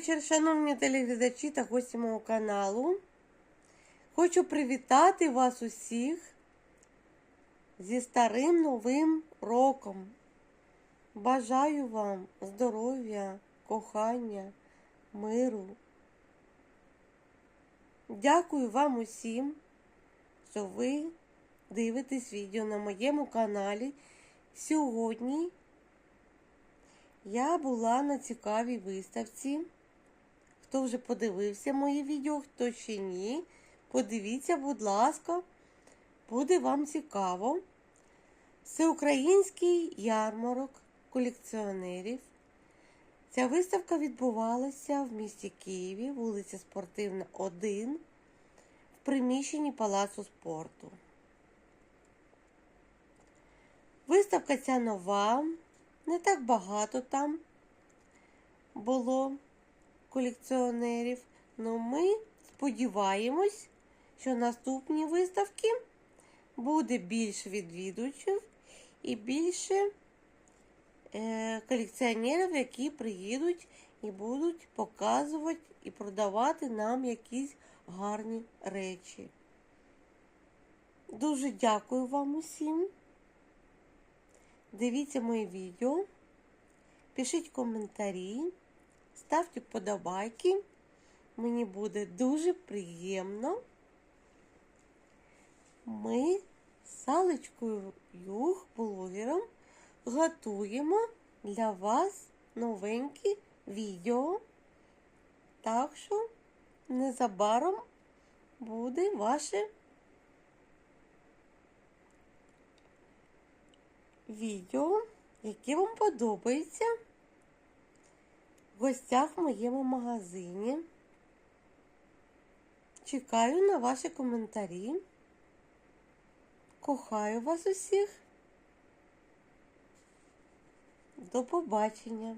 вечір, шановні телеглядачі та гості мого каналу. Хочу привітати вас усіх зі старим новим роком. Бажаю вам здоров'я, кохання, миру. Дякую вам усім, що ви дивитесь відео на моєму каналі. Сьогодні я була на цікавій виставці. Хто вже подивився моє відео, хто ще ні, подивіться, будь ласка, буде вам цікаво. Всеукраїнський ярмарок колекціонерів. Ця виставка відбувалася в місті Києві, вулиця Спортивна, 1, в приміщенні Палацу спорту. Виставка ця нова, не так багато там було колекціонерів. але ми сподіваємось, що наступні виставки буде більше відвідувачів і більше е, колекціонерів, які приїдуть і будуть показувати і продавати нам якісь гарні речі. Дуже дякую вам усім. Дивіться моє відео, пишіть коментарі, ставте вподобайки. Мені буде дуже приємно. Ми з Салечкою Юг, блогером, готуємо для вас новенькі відео. Так що незабаром буде ваше відео, яке вам подобається в гостях в моєму магазині. Чекаю на ваші коментарі. Кохаю вас усіх. До побачення!